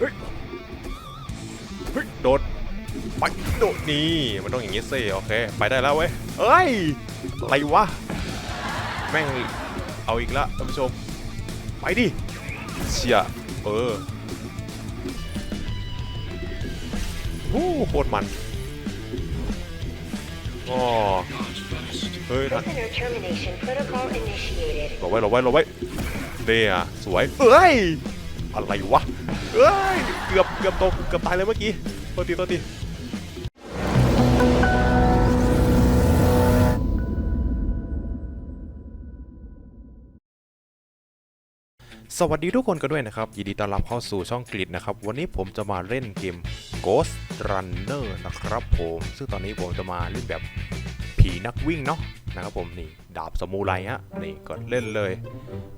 เฮ้ยเฮ้ยโดดไปโดดนี่มันต้องอย่างงี้สิโอเค ไปได้แล้วเว้ยเอ้ยอะไรวะแม่งเอาอีกแล้วท่านผู้ชมไปดิเชียเออโอ้โคตรมันอ๋อเฮ้ยทัน Prisoner termination protocol initiated. หลบไว้หลบไว้หลบไว้เนี่ยสวยเอ้ยอะไรวะ เอ้ยเกือบเกือบตกเกือบตายเลยเมื่อกี้โทษทีโทษทีสวัสดีทุกคนกันด้วยนะครับ ยินดีต้อนรับเข้าสู่ช่องกริดนะครับ วันนี้ผมจะมาเล่นเกม Ghost Runner นะครับผม ซึ่งตอนนี้ผมจะมาเล่นแบบ ผีนักวิ่งเนาะนะครับผมนี่ดาบสมูไรฮะนี่กดเล่นเลย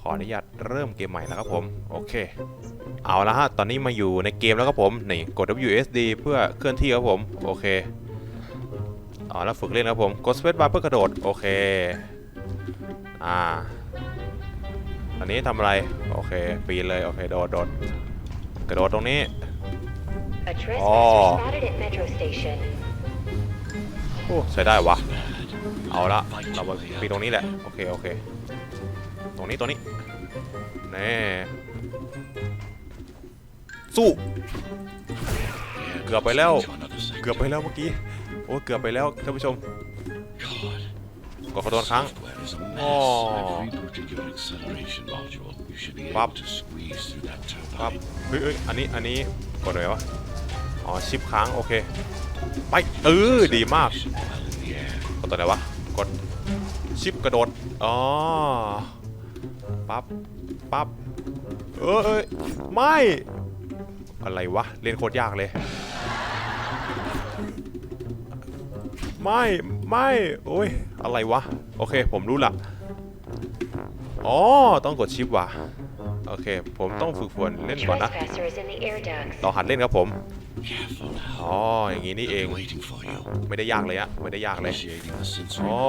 ขออนุญาตเริ่มเกมใหม่นะครับผมโอเค เอาละฮะตอนนี้มาอยู่ในเกมแล้วครับผมนี่กด WSD เพื่อเคลื่อนที่ครับผมโอเคอ๋อแล้วฝึกเล่นครับผมกด Space Bar เพื่อกระโดดโอเคอ่าอันนี้ทำอะไรโอเคปีนเลยโอเคโดดโดดกระโดดตรงนี้ A trespasser Oh. spotted at Metro Station. โอ้ใช้ได้วะ เอาละเรามาปีตรงนี้แหละ โอเค โอเค ตรงนี้ตรงนี้แน่สู้เกือบไปแล้ว เกือบไปแล้วเมื่อกี้ โอ้เกือบไปแล้วท่านผู้ชมกดขอโทษครั้ง Oh. Pop. ปั๊บครับเฮ้ยเฮ้ยอันนี้ อันนี้กดเลยวะ อ๋อ ชิปค้าง โอเค ไปเออดีมากกดตัวไหนวะ กดชิปกระโดด อ๋อ ปั๊บ ปั๊บเอยเอ้ย ไม่ อะไรวะ เล่นโคตรยากเลย ไม่ ไม่ โอ้ย อะไรวะ โอเค ผมรู้ละอ๋อ ต้องกดชิปว่ะ โอเค ผมต้องฝึกฝนเล่นก่อนนะ Trespasser is in the air ducts. เราหัดเล่นครับผม อ๋อ Oh, อย่างนี้นี่เอง waiting for you. ไม่ได้ยากเลยอะไม่ได้ยากเลย Initiating the sensory อ๋อ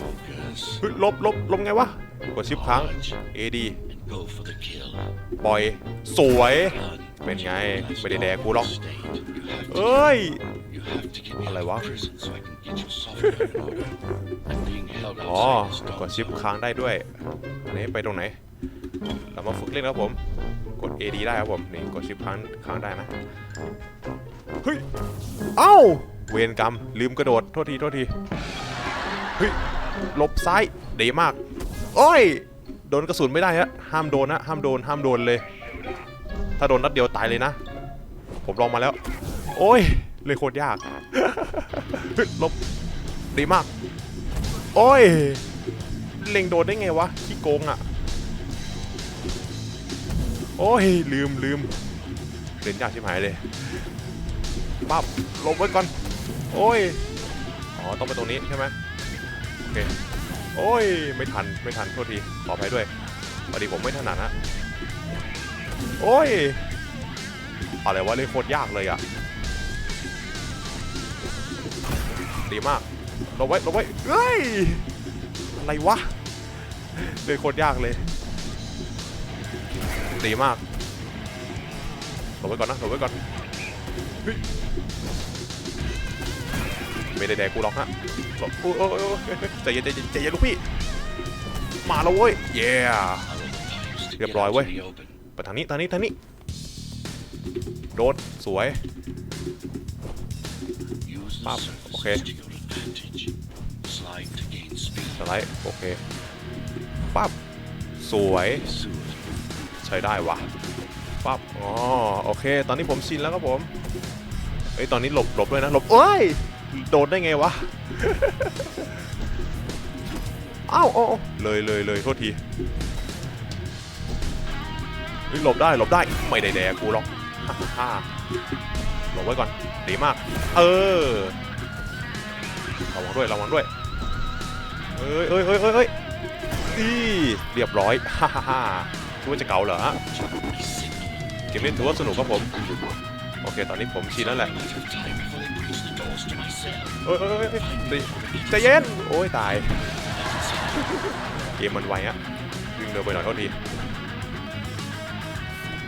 focus. เฮ้ยลบลบลบไงวะกดชิปค้าง AD And go for the kill. ปล่อย สวย Done. เป็นไง ไม่ได้แดกกูหรอก State. You have to, เอ้ย you have to get me อะไร out วะ of prison so I can get your software in order. I'm being held อ๋อ outside this กด dog ชิป zone. ค้างได้ด้วย อันนี้ไปตรงไหน เรามาฝึกเล่นครับผม กด AD ได้ครับผม นี่กดชิปค้างค้างได้นะ เฮ้ย เอ้า เวรกรรม ลืมกระโดด โทษที โทษที เฮ้ย หลบซ้ายดีมาก โอ้ย โดนกระสุนไม่ได้ฮะ ห้ามโดนนะ ห้ามโดน ห้ามโดนเลย ถ้าโดนนัดเดียวตายเลยนะ ผมลองมาแล้ว โอ้ย เลยโคตรยากเฮ้ยหลบดีมาก โอ้ย เล็งโดนได้ไงวะ ขี้โกงอะ โอ้ยลืมลืมเล่นยากชิบหายเลยปั๊บลบไว้ก่อน โอ้ย อ๋อ ต้องไปตรงนี้ใช่ไหมโอเค โอ้ย ไม่ทัน ไม่ทัน โทษที ขออภัยด้วยพอดีผมไม่ถนัดนะ โอ้ย อะไรวะเล่นโคตรยากเลยอะ ดีมากลบไว้ลบไว้เฮ้ย อะไรวะเล่นโคตรยากเลย ตีมากหลบไว้ก่อนนะหลบไว้ก่อนไม่ได้แดกกูหรอกฮะหลบโอ้ยใจเย็นใจเย็นลูกพี่ มาแล้วเว้ยเย่เรียบร้อยเว้ยไปทางนี้ทางนี้ทางนี้โดดสวยปั๊บโอเคสไลด์โอเคปั๊บสวย ช้ได้วะปั๊บอ๋อโอเค ตอนนี้ผมชินแล้วครับผมเอ้ยตอนนี้หลบหลบด้วยนะหลบเอ้ยโดนได้ไงวะอ้าวอ้าวอ้เลยเลยเลยโทษทีเฮ้ยหลบได้หลบได้ไม่ได้แดกกูหรอกฮ่าหลบไว้ก่อนดีมาก เออระวังด้วยระวังด้วยเอ้ยเอ้ยเอ้ยเอ้ยเอ้ยเรียบร้อยฮ่าฮ่า คิดว่าจะเก่าเหรอฮะเกมเล่นถือว่าสนุกครับผม โอเค ตอนนี้ผมชินแล้วแหละเอ้ยเอ้ยเอ้ยใจเย็น โอ้ยตาย เกมมันไวอะวิ่งเร็วไปหน่อยโทษที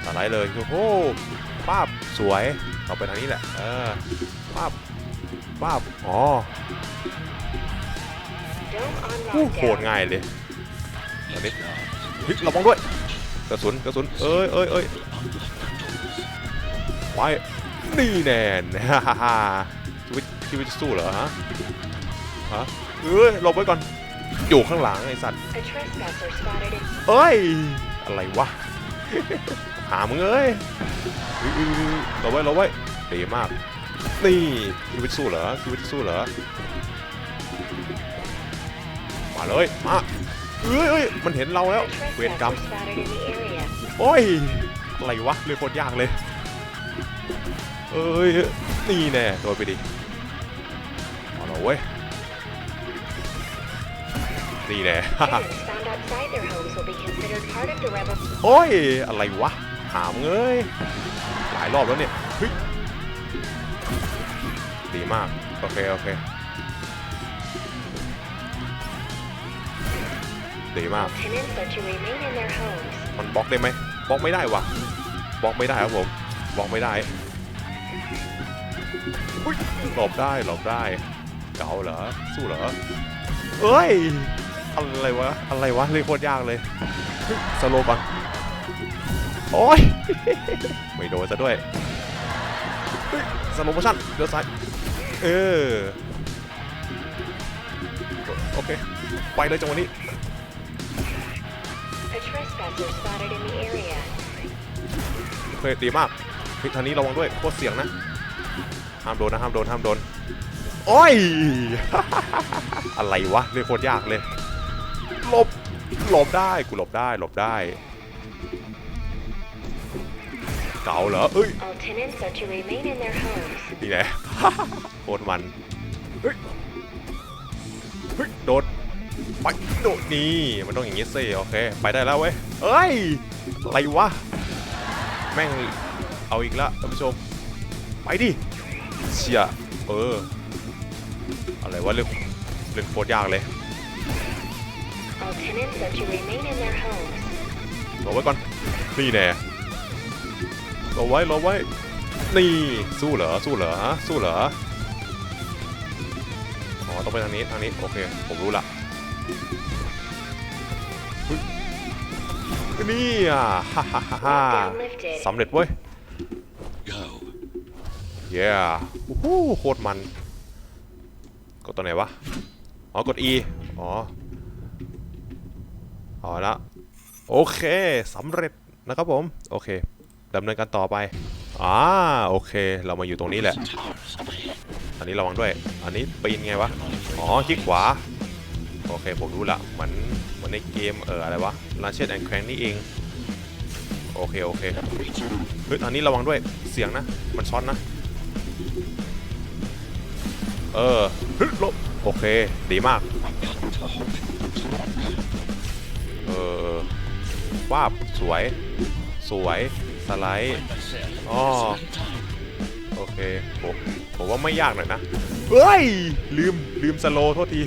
สไลด์เลยโอ้โหป้าบสวยเราไปทางนี้แหละ เออป้าบป้าบอ๋อโอ้โหโคตร lockdown. ง่ายเลย Let's Ready? start. เฮ้ยระวังด้วย กระสุนกระสุนเอ้ยเอ้ยเอ้ยไว้นี่แน่นฮ่าฮ่าฮ่าชีวิตชีวิตสู้เหรอฮะฮะเอ้ยหลบไว้ก่อนอยู่ข้างหลังไอ้สัตว์ A trespasser spotted in เอ้ย อะไรวะ หามึงเอ้ยเฮ้ยเฮ้ยเฮ้ยเราไว้เราไว้ดีมาก นี่ชีวิตสู้เหรอชีวิตสู้เหรอ มาเลย มา เอ้ยเอ้ยมันเห็นเราแล้ว เวรกรรม โอ้ย อะไรวะเรื่องโคตรยากเลย เอ้ย นี่แน่ โดนไปดิ เอาละเว้ย นี่แน่ โอ้ย อะไรวะ หามเอ้ยหลายรอบแล้วเนี่ย เฮ้ย ดีมาก โอเค โอเค ดีมาก tenants are to remain in their homes. มันบล็อกได้ไหมบล็อกไม่ได้วะบล็อกไม่ได้ครับผมบล็อกไม่ได้อุ๊ยหลบได้หลบได้ เก๋าเหรอ สู้เหรอ เอ้ย อะไรวะ อะไรวะเลยโคตรยากเลยเฮ้ยสโลว์ก่อน โอ้ย ไม่โดนซะด้วยเฮ้ยสโลว์โมชั่นเดี๋ยวซ้าย เออ โอเค ไปเลยจังหวะนี้ เคดีมากเฮ้ยทางนี้ระวังด้วยโคตรเสียงนะ ห้ามโดนนะห้ามโดนห้ามโดน โอ้ย อะไรวะเรื่องโคตรยากเลย หลบ หลบได้ กูหลบได้ หลบได้ เก่าเหรอเอ้ยนี่แหละโคตรมันเฮ้ยเฮ้ยโดด ไปโดดนี่มันต้องอย่างงี้สิโอเค ไปได้แล้วเว้ยเอ้ยอะไรวะ แม่งเอาอีกล้วท่านผู้ชม ไปดิเชียเออ อะไรวะเรื่องเรื่องโคตรยากเลยรอไว้ก่อน นี่แน่รอไว้รอไว้ นี่ สู้เหรอ สู้เหรอฮะสู้เหรอ อ๋อ ต้องไปทางนี้ ทางนี้ โอเค ผมรู้ละ นี่อะฮ่าฮ่าฮ่าฮ่า Lockdown lifted. สำเร็จเว้ย Go. เย้โอ้โหโคตรมัน กดตัวไหนวะ อ๋อ กด E อ๋อเอาละโอเคสำเร็จนะครับผม โอเคดำเนินการต่อไป อ่า โอเค เรามาอยู่ตรงนี้แหละ Towers up ahead. อันนี้ระวังด้วย อันนี้ปีนไงวะ อ๋อคลิกขวา โอเคผมรู้ละเหมือนเหมือนในเกมเอออะไรวะ Ratchet and Clank นี่เอง โอเคโอเคเฮ้ยอันนี้ระวังด้วยเสียงนะ มันช็อตนะ เออฮ้ยหลบโอเค ดีมาก เออวาบสวย สวยสไลด์ Myself. Oh. Second time. โอเคผมผมว่าไม่ยากหน่อยนะ เฮ้ย ลืมลืมสโลโทษที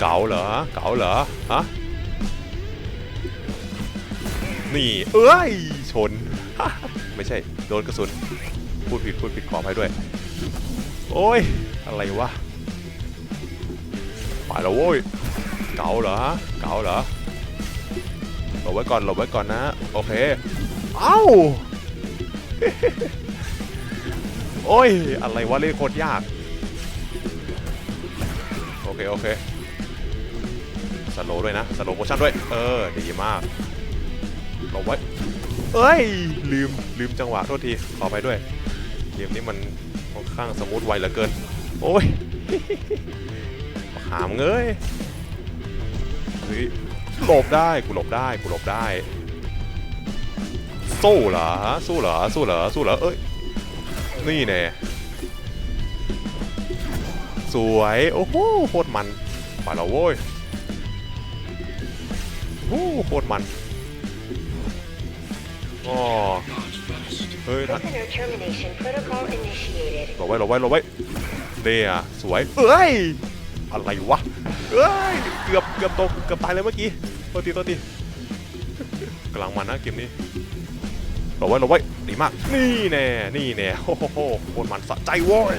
เก๋าเหรอเก๋าเหรอฮะนี่เอ้ยชน ไม่ใช่ โดนกระสุน พูดผิดพูดผิดขออภัยด้วย โอ้ย อะไรวะมาแล้วโว้ย เก๋าเหรอเก๋าเหรอหลบไว้ก่อนหลบไว้ก่อนนะ โอเค เอ้า โอ้ย อะไรวะเล่นโคตรยาก โอเค โอเค สโลด้วยนะ สโลโมชั่นด้วย เออ ดีมากหลบไว้ เอ้ย ลืม ลืมจังหวะโทษที ขอไปด้วย เกมนี้มันค่อนข้างสมูทไวเหลือเกิน โอ้ยหามเงยเฮ้ยหลบได้ กูหลบได้ กูหลบได้ สู้เหรอ สู้เหรอ สู้เหรอ สู้เหรอ เอ้ย นี่แน่ สวย โอ้โหโคตรมันไปแล้วโว้ยโอ้โหโคตรมันอ๋อ Guards first. เฮ้ยท่าน Prisoner termination protocol initiated. หลบไว้หลบไว้หลบไว้เนี่ยสวยเอ้ยอะไรวะเอ้ยเกือบเกือบตกเกือบตายเลยเมื่อกี้โทษทีโทษทีกำลังมันนะเกมนี้หลบไว้หลบไว้ดีมาก นี่แน่นี่แน่โอ้โหโหโคตรมันสะใจโว้ย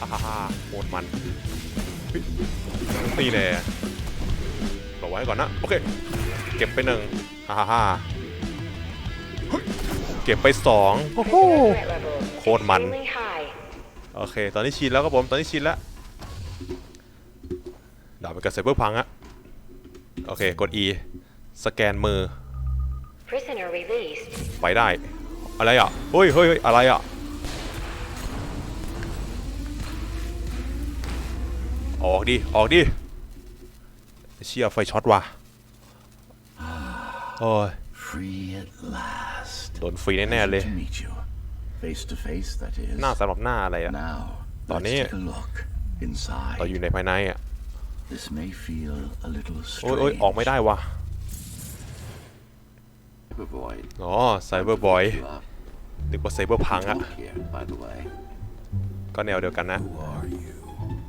ฮ่าฮ่าฮ่าโคตรมันเฮ้ยนี่แน่หลบไว้ก่อนนะ โอเค เก็บไปหนึ่งฮ่าฮ่าฮ่าเฮ้ยเก็บไปสองโอ้โห Threat level is Code man. extremely high. โอเค ตอนนี้ชินแล้วครับผม ตอนนี้ชินแล้วดาบเป็นกระเซเบอร์พังอะโอเค กด E สแกนมือ Prisoner released. ไปได้ อะไรอะ เฮ้ยเฮ้ยเฮ้ยอะไรอะ ออกดิ ออกดิ เชี่ยไฟช็อตว่ะโอ้ย Free at last. โดนฟรีแน่ๆเลย To meet you. Face to face, that is. หน้าสำหรับหน้าอะไรอะ Now, Tao let's ní- take a look inside. เราอยู่ในภายในอะ This may feel a little โอ้ยโอ้ย strange. ออกไม่ได้ว่ะ Avoid. อ๋อไซเบอร์บอย You up. นึกว่าไซเบอร์พังอะ Talk here, by the way. ก็แนวเดียวกันนะ Who are you?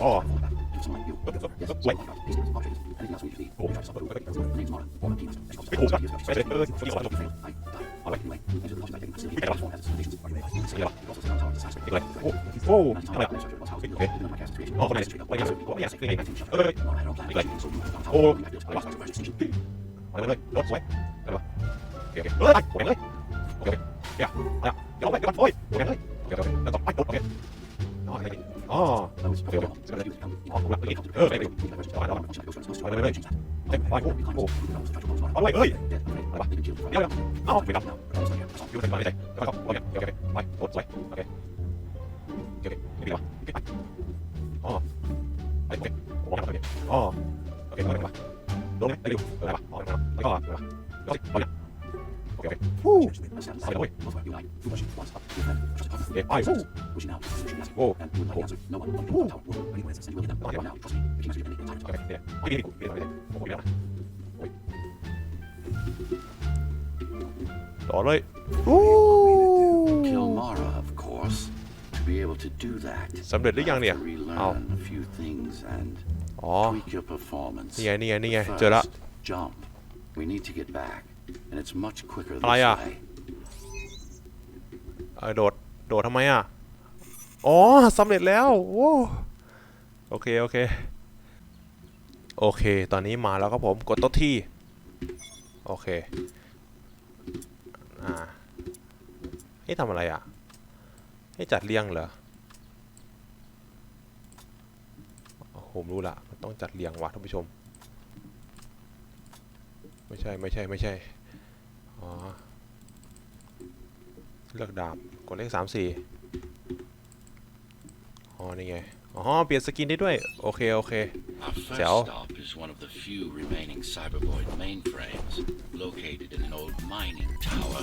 Oh. Yeah. เนี่ยอะไรเนี่ยคือไงเอ้ยอะไรโอ้อะไรเลยรถสวยอะไรวะโอเคโอเคเฮ้ยโอเคเลยโอเคเดี๋ยวอะไรอะเดี๋ยวไปเดี๋ยวไปโอ้ยโอเคเลยโอเคโอเคแล้วต่อไปโอเคอ๋ออะไรอ๋อโอเคโอเคอ๋อเออไปดูไปแล้วไปเลยเฮ้ยไปโอ้โหอะไรเฮ้ยเดี๋ยวเอ้าไม่รับอยู่ในบ้านใจแล้วก็โอเคโอเคไปรถสวยโอเคโอเคไม่ดีวะโอเคไปอ๋อโอเคโอเคอ๋อโอเคโอเคไปลงเลยไปดูอะไรปะอ๋อแล้วก็อะไรปะแล้วสิเอาเนี่ยโอเคโอเคฟู้ไป เลยโอเคไปฟู้โอ้โหโอเคเนี่ยไม่ดีกูไม่ได้โอ้ยนะโอ้ยต่อเลยอู้ Kill Mara, of course. To be able to do that, สำเร็จหรือยังเนี่ย have to เอา relearn a few things and อ๋อ tweak your performance. นี่ไงนี่ไงนี่ไง First, เจอละ jump. We need to get back, and it's much quicker this อะไรอะ way. เออโดด โดดทำไมอะ อ๋อสำเร็จแล้วโอ้โอเค โอเค โอเค ตอนนี้มาแล้วครับผม กดโต๊ะที่ โอเค อ่าให้ทำอะไรอะ ให้จัดเรียงเหรอผมรู้ละมันต้องจัดเรียงวะท่านผู้ชม ไม่ใช่ ไม่ใช่ ไม่ใช่ อ๋อ เลือกดาบ กดเลขสามสี่อ๋อ นี่ไง อ๋อ เปลี่ยนสกินได้ด้วย โอเค โอเค Our first Dell. stop is one of the few remaining Cybervoid mainframes, located in an old mining tower.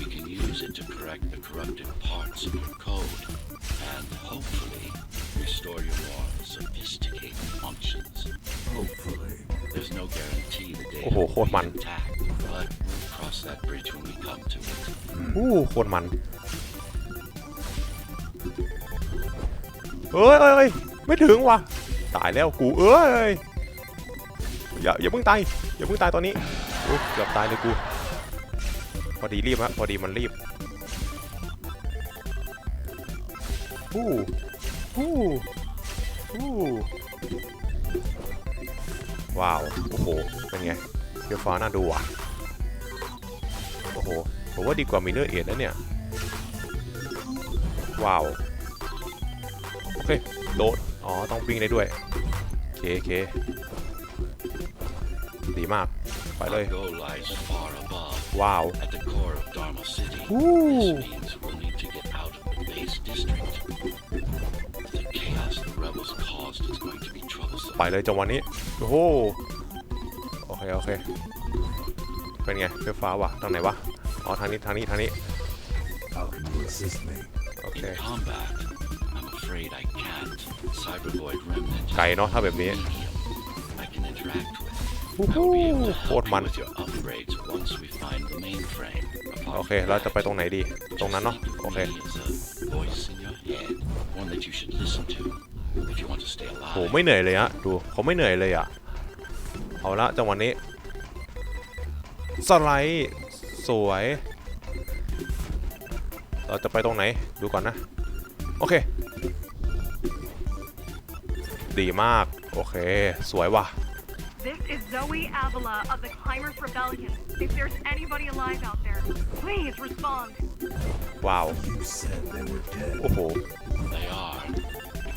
We can use it to correct the corrupted parts of your code, and hopefully restore your more sophisticated functions. Hopefully. There's no guarantee the data โอ้โหโคตร will มัน be intact, but we'll cross that bridge when we come to it. อู้โคตรมันเอ้ยเอ้ยเอ้ยไม่ถึงว่ะ ตายแล้วกูเอ้ย อย่าอย่าเพิ่งตาย อย่าเพิ่งตายตอนนี้โอ้เกือบตายเลยกู พอดีรีบฮะพอดีมันรีบฮู้ฮู้ฮู้ว้าว โอ้โห เป็นไงเฟี้ยวฟ้าวน่าดูว่ะ อ้โหผมว่าดีกว่ามิเนอร์เอ็ดนะเนี่ย ว้าว โอเค โดด อ๋อ ต้องวิ่งได้ด้วย โอเคโอเคดีมาก ไปเลย ว้าวอู้ไปเลยจังหวะนี้ โอ้โห โอเค โอเค เป็นไงไฟฟ้าว่ะทางไหนวะอ๋อทางนี้ทางนี้ทางนี้ How can you assist me? โอเค In combat, I'm afraid I can't. Cybervoid remnant. is ไกลเนาะถ้าแบบนี้ medium I can interact with. ฮู้ I ฮู้ will be able to โคต help ร you มัน with your upgrades once we find the mainframe. Apart โอเค from เรา that, จะไปตรงไหนดี ตรงนั้นเนาะ just โอเค think of me as a voice in your head, one that you should listen to if you want to stay โห alive. ไม่เหนื่อยเลยฮะ ดูเขาไม่เหนื่อยเลยอะ เอาละจังหวะนี้ สไลด์สวย เราจะไปตรงไหนดูก่อนนะ โอเค ดีมาก โอเค สวยว่ะ This is Zoe Avila of the Climbers Rebellion. If there's anybody alive out there, please respond. ว้าวโอ้โห They are,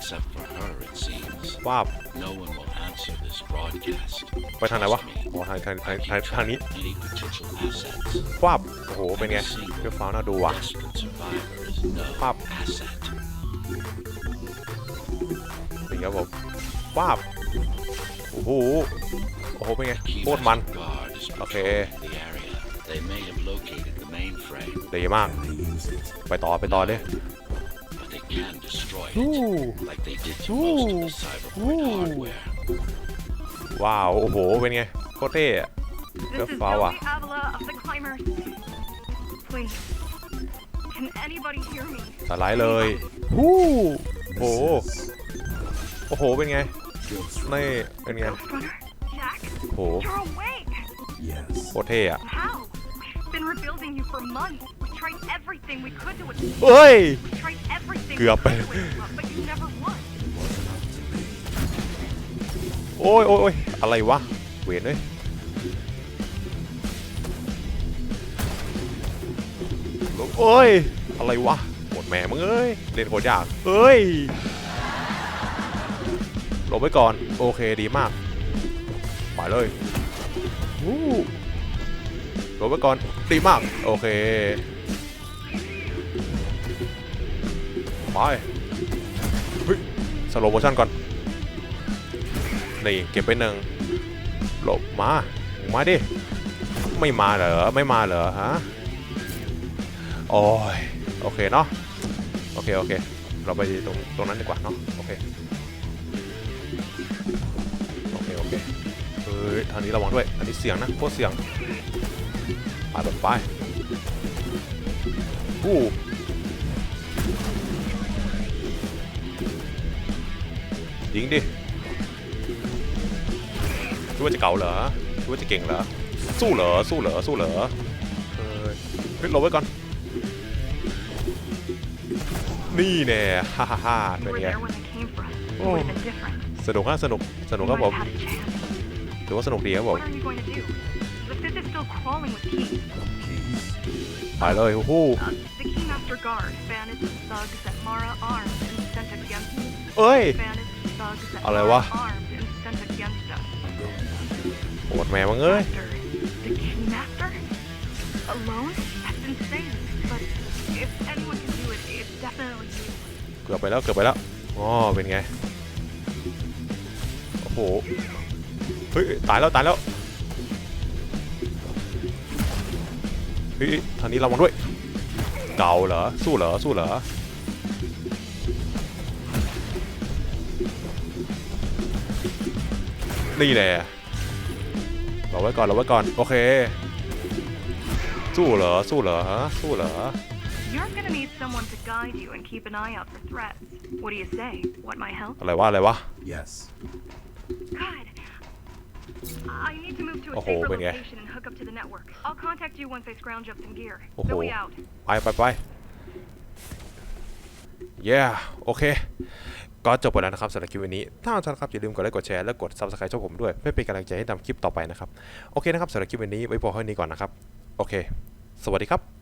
except for her, it seems. ว้าว No one will answer this broadcast. ไปทางไหนวะ Trust me. อ๋อทางทางทาง I ทาง keep ทางนี้ track of any potential assets. ว้าวโอ้โห เป็นไงเพื่อฟ้าวน่าดูว่ะ Desperate survivor is no Pop. asset. นี่ครับผมว้าวโอ้โห โอ้โห เป็นไง Key โคตรมัน Master Guard is Okay. patrolling the area. They may have located the mainframe, ดีมาก ไปต่อ ไปต่อเลย but they can destroy it, Ooh. like they did to most of the cyberport Ooh. hardware. ว้าว โอ้โห เป็นไง โคตรเท่อะ This Good is flower. Zoe Avila of the Climbers. Please, can anybody hear me? สไลด์เลยฮู้โอ้โห โอ้โห เป็นไง นี่ เป็นไง Ghost Runner? Jack? โอ้โห You're awake! โคตรเท่อะ How? We've been rebuilding you for months. We tried everything we could to escape. เอ้ย We tried everything เกือบไป we could to wake you up, but you never won. โอ้ยโอ้ยโอ้ยอะไรวะ เวนเลยโอ้ย อะไรวะโหดแม่มึงเอ้ย เล่นโคตรยากเอ้ยหลบไว้ก่อน โอเคดีมากไปเลยวู้หลบไว้ก่อน ดีมาก โอเค ไปเฮ้ยสโลโมชั่นก่อน นี่เก็บไปหนึ่งหลบมา มาดิ ไม่มาเหรอ ไม่มาเหรอฮะ โอ้ย โอเคเนาะ โอเค โอเค เราไปตรงตรงนั้นดีกว่าเนาะ โอเค โอเค โอเค เฮ้ย ทางนี้ระวังด้วย อันนี้เสียงนะ โคตรเสียงไปแบบไปอู้ ยิงดิคิดว่าจะเก่าเหรอคิดว่าจะเก่งเหรอ สู้เหรอ สู้เหรอ สู้เหรอเออเฮ้ยหลบไว้ก่อน นี่แน่ฮ่าฮ่าฮ่า You เป็น were ไง there when I came for us. It Oh. would have been different. สนุกฮะสนุก สนุก You ครับ might ผม have had a chance. ถือว่าสนุกดีครับผม What are you going to do? The fifth is still crawling with keys. ไปเลยฮู้ Uh, the Keymaster Guard banished the thugs that Mara armed and sent against us. เอ้ย อะไรวะปวดแม่บังเอ้ยเกือบไปแล้วเกือบไปแล้วอ๋อเป็นไง โอ้โห เฮ้ย ตายแล้ว ตายแล้ว เฮ้ยทางนี้ระวังด้วย เก่าเหรอ สู้เหรอ สู้เหรอ นี่แหละเราไว้ก่อนเราไว้ก่อน โอเค สู้เหรอ สู้เหรอฮะสู้เหรอ You're gonna need someone to guide you and keep an eye out for threats. What do you say? Want my help? อะไรวะอะไรวะ Yes. Good. I need to move to a โอ้โห safer เป็นไง location and hook up to the network. I'll contact you once I scrounge up some gear. โอ้โห Zoe out. ไปไปไปเย้โอเค ก็จบไปแล้วนะครับสำหรับคลิปวันนี้ ถ้าชอบครับอย่าลืมกดไลค์กดแชร์และกด subscribe ช่องผมด้วยเพื่อเป็นกำลังใจให้ทำคลิปต่อไปนะครับ โอเคนะครับสำหรับคลิปวันนี้ไว้พอเท่านี้ก่อนนะครับ โอเค สวัสดีครับ